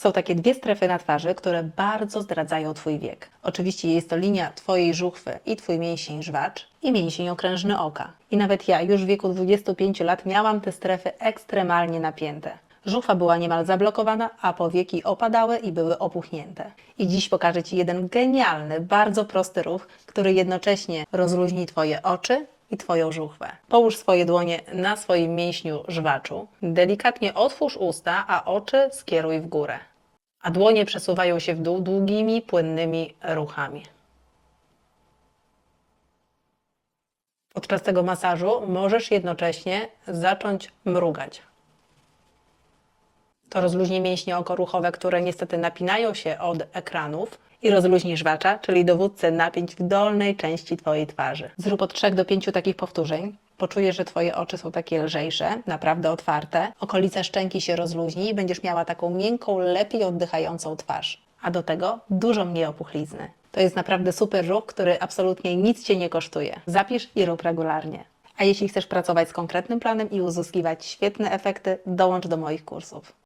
Są takie dwie strefy na twarzy, które bardzo zdradzają Twój wiek. Oczywiście jest to linia Twojej żuchwy i Twój mięsień żwacz i mięsień okrężny oka. I nawet ja już w wieku 25 lat miałam te strefy ekstremalnie napięte. Żuchwa była niemal zablokowana, a powieki opadały i były opuchnięte. I dziś pokażę Ci jeden genialny, bardzo prosty ruch, który jednocześnie rozluźni Twoje oczy i Twoją żuchwę. Połóż swoje dłonie na swoim mięśniu żwaczu. Delikatnie otwórz usta, a oczy skieruj w górę. A dłonie przesuwają się w dół długimi, płynnymi ruchami. Podczas tego masażu możesz jednocześnie zacząć mrugać. To rozluźni mięśnie okoruchowe, które niestety napinają się od ekranów i rozluźni żwacza, czyli dowódcę napięć w dolnej części Twojej twarzy. Zrób od 3 do 5 takich powtórzeń. Poczujesz, że Twoje oczy są takie lżejsze, naprawdę otwarte. Okolica szczęki się rozluźni i będziesz miała taką miękką, lepiej oddychającą twarz. A do tego dużo mniej opuchlizny. To jest naprawdę super ruch, który absolutnie nic Cię nie kosztuje. Zapisz i rób regularnie. A jeśli chcesz pracować z konkretnym planem i uzyskiwać świetne efekty, dołącz do moich kursów.